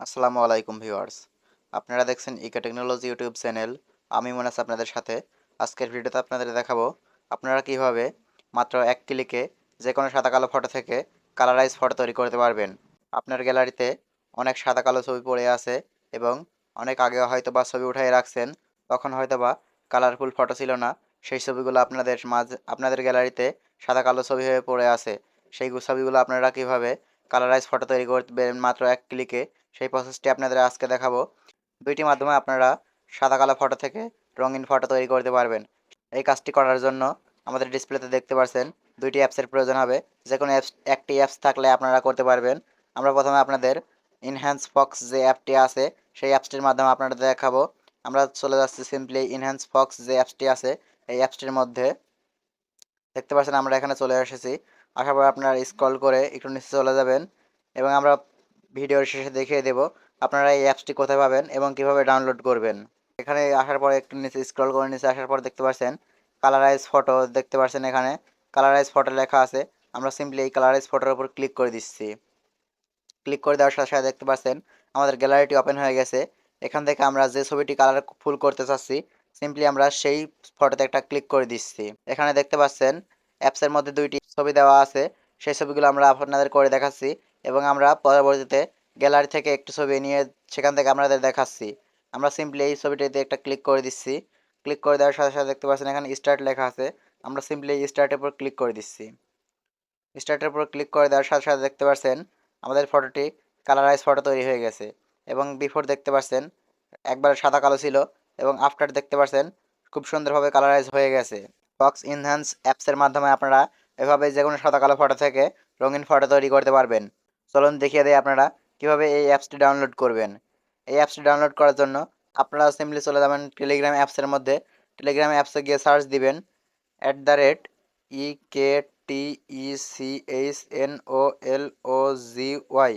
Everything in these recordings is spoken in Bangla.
আসসালামু আলাইকুম ভিউয়ার্স। আপনারা দেখছেন ইকা টেকনোলজি ইউটিউব চ্যানেল। আমি মনাস আপনাদের সাথে। আজকের ভিডিওতে আপনাদের দেখাবো আপনারা কীভাবে মাত্র এক ক্লিকে যে কোনো সাদা কালো ফটো থেকে কালারাইজ ফটো তৈরি করতে পারবেন। আপনার গ্যালারিতে অনেক সাদা কালো ছবি পড়ে আছে এবং অনেক আগে হয়তো বা ছবি উঠাই রাখছেন, তখন হয়তো বা কালারফুল ফটো ছিল না। সেই ছবিগুলো আপনাদের মাঝ, আপনাদের গ্যালারিতে সাদা কালো ছবি হয়ে পড়ে আছে। সেই ছবিগুলো আপনারা কীভাবে কালারাইজ ফটো তৈরি করবেন মাত্র এক ক্লিকে সেই প্রসেসটি আপনাদের আজকে দেখাবো। দুইটি মাধ্যমে আপনারা সাদা কালো ফটো থেকে রঙিন ফটো তৈরি করতে পারবেন। এই কাজটি করার জন্য আমাদের ডিসপ্লেতে দেখতে পাচ্ছেন দুইটি অ্যাপসের প্রয়োজন হবে। যে কোনো অ্যাপস একটি অ্যাপস থাকলে আপনারা করতে পারবেন। আমরা প্রথমে আপনাদের ইনহ্যান্স ফক্স যে অ্যাপটি আছে, সেই অ্যাপসটির মাধ্যমে আপনারা দেখাবো। আমরা চলে যাচ্ছি সিম্পলি ইনহ্যান্স ফক্স যে অ্যাপসটি আছে, এই অ্যাপসটির মধ্যে। দেখতে পাচ্ছেন আমরা এখানে চলে এসেছি। আসার পর আপনারা স্ক্রল করে একটু নিচে চলে যাবেন এবং আমরা ভিডিওর শেষে দেখিয়ে দেব আপনারা এই অ্যাপসটি কোথায় পাবেন এবং কীভাবে ডাউনলোড করবেন। এখানে আসার পর একটু নিচে স্ক্রল করে নিচে আসার পর দেখতে পাচ্ছেন কালারাইজ ফটো দেখতে পাচ্ছেন এখানে। কালারাইজ ফটো লেখা আছে। আমরা সিম্পলি এই কালারাইজ ফটোর উপর ক্লিক করে দিচ্ছি। ক্লিক করে দেওয়ার সাথে সাথে দেখতে পাচ্ছেন আমাদের গ্যালারিটি ওপেন হয়ে গেছে। এখান থেকে আমরা যে ছবিটি কালার ফুল করতে চাচ্ছি সিম্পলি আমরা সেই ফটোতে একটা ক্লিক করে দিচ্ছি। এখানে দেখতে পাচ্ছেন অ্যাপসের মধ্যে দুইটি ছবি দেওয়া আছে। সেই ছবিগুলো আমরা আপনাদের করে দেখাচ্ছি এবং আমরা পরবর্তীতে গ্যালারি থেকে একটি ছবি নিয়ে সেখান থেকে আপনাদের দেখাচ্ছি। আমরা সিম্পলি এই ছবিটিতে একটা ক্লিক করে দিচ্ছি। ক্লিক করে দেওয়ার সাথে সাথে দেখতে পাচ্ছেন এখানে স্টার্ট লেখা আছে। আমরা সিম্পলি স্টার্টের উপর ক্লিক করে দিচ্ছি। স্টার্টের উপর ক্লিক করে দেওয়ার সাথে সাথে দেখতে পাচ্ছেন আমাদের ফটোটি কালারাইজ ফটো তৈরি হয়ে গেছে এবং বিফোর দেখতে পাচ্ছেন একবার সাদা কালো ছিল এবং আফটার দেখতে পাচ্ছেন খুব সুন্দরভাবে কালারাইজ হয়ে গেছে। বক্স ইনহ্যান্স অ্যাপসের মাধ্যমে আপনারা এভাবে যে কোনো সাদা কালো ফটো থেকে রঙিন ফটো তৈরি করতে পারবেন। চলুন দেখিয়ে দেয় আপনারা কীভাবে এই অ্যাপসটি ডাউনলোড করবেন। এই অ্যাপসটি ডাউনলোড করার জন্য আপনারা সিম্পলি চলে যাবেন টেলিগ্রাম অ্যাপসের মধ্যে। টেলিগ্রাম অ্যাপসে গিয়ে সার্চ দিবেন at the rate E K T E C H N O L O G Y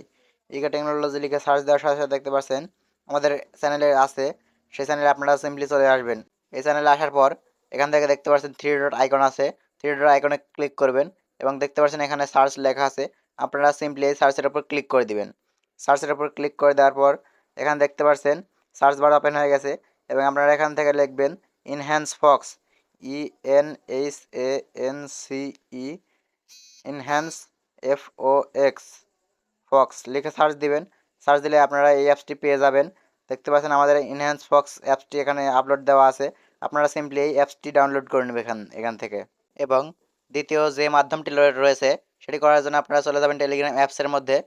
E K technology লিখে সার্চ দেওয়ার সাথে সাথে দেখতে পাচ্ছেন আমাদের চ্যানেলে আছে, সেই চ্যানেলে আপনারা সিম্পলি চলে আসবেন। এই চ্যানেলে আসার পর এখান থেকে দেখতে পাচ্ছেন থ্রি ডট আইকন আছে। থ্রি ডট আইকনে ক্লিক করবেন এবং দেখতে পাচ্ছেন এখানে সার্চ লেখা আছে। আপনারা সিম্পলি এই সার্চের উপর ক্লিক করে দিবেন। সার্চের উপর ক্লিক করে দেওয়ার পর এখানে দেখতে পাচ্ছেন সার্চ বার ওপেন হয়ে গেছে এবং আপনারা এখান থেকে লিখবেন enhance fox E N H A N C E enhance F O X fox লিখে সার্চ দিবেন। সার্চ দিলে আপনারা এই অ্যাপসটি পেয়ে যাবেন। দেখতে পাচ্ছেন আমাদের ইনহ্যান্স ফক্স অ্যাপসটি এখানে আপলোড দেওয়া আছে। আপনারা সিম্পলি এই অ্যাপসটি ডাউনলোড করে নেবেন এখান এখান থেকে। এবং দ্বিতীয় যে মাধ্যমটি রয়েছে, সেটি করার জন্য আপনারা চলে যাবেন টেলিগ্রাম অ্যাপসের মধ্যে।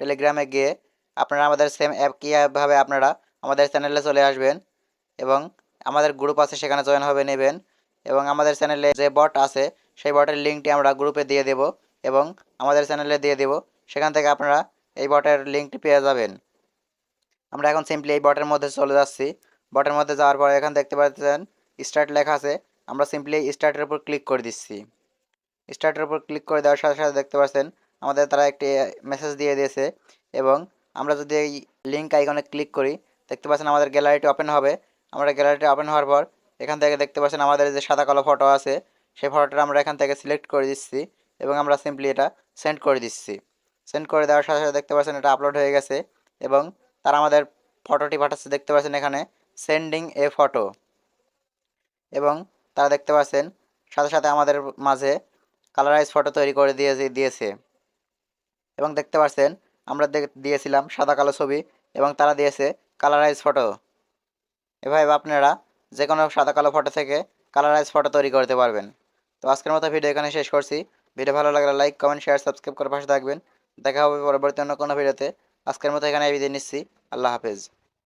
টেলিগ্রামে গিয়ে আপনারা আমাদের সেম অ্যাপ কীভাবে আপনারা আমাদের চ্যানেলে চলে আসবেন এবং আমাদের গ্রুপ আছে, সেখানে জয়েন হবে, নেবেন। এবং আমাদের চ্যানেলে যে বট আছে, সেই বটের লিঙ্কটি আমরা গ্রুপে দিয়ে দেব এবং আমাদের চ্যানেলে দিয়ে দেব। সেখান থেকে আপনারা এই বটের লিঙ্কটি পেয়ে যাবেন। আমরা এখন সিম্পলি এই বটের মধ্যে চলে যাচ্ছি। বটের মধ্যে যাওয়ার পরে এখানে দেখতে পাচ্ছেন স্টার্ট লেখা আছে, আমরা সিম্পলি স্টার্টের উপর ক্লিক করে দিচ্ছি। স্টার্টের উপর ক্লিক করে দেওয়ার সাথে সাথে দেখতে পাচ্ছেন, আমাদের তারা একটি মেসেজ দিয়ে দিয়েছে এবং আমরা যদি এই লিঙ্ক আইকনে ক্লিক করি, দেখতে পাচ্ছেন আমাদের গ্যালারিটি ওপেন হবে। আমরা গ্যালারিটি ওপেন হওয়ার পর, এখান থেকে দেখতে পাচ্ছেন আমাদের যে সাদা কালো ফটো আছে, সেই ফটোটা আমরা এখান থেকে সিলেক্ট করে দিচ্ছি এবং আমরা সিম্পলি এটা সেন্ড করে দিচ্ছি। সেন্ড করে দেওয়ার সাথে সাথে দেখতে পাচ্ছেন এটা আপলোড হয়ে গেছে এবং তারা আমাদের ফটোটি পাঠাচ্ছে, দেখতে পাচ্ছেন এখানে সেন্ডিং এ ফটো এবং তারা দেখতে পাচ্ছেন, সাথে সাথে আমাদের মাঝে কালারাইজ ফটো তৈরি করে দিয়ে দিয়েছে। এবং দেখতে পাচ্ছেন, আমরা দিয়েছিলাম সাদা কালো ছবি এবং তারা দিয়েছে কালারাইজ ফটো এভাবে আপনারা যে কোনো সাদা কালো ফটো থেকে কালারাইজ ফটো তৈরি করতে পারবেন। তো আজকের মতো ভিডিও এখানে শেষ করছি। ভিডিও ভালো লাগলে লাইক কমেন্ট শেয়ার সাবস্ক্রাইব করে পাশে থাকবেন। দেখা হবে পরবর্তী অন্য কোনো ভিডিওতে আজকের মতো এখানে বিদায় নিচ্ছি। আল্লাহ হাফেজ।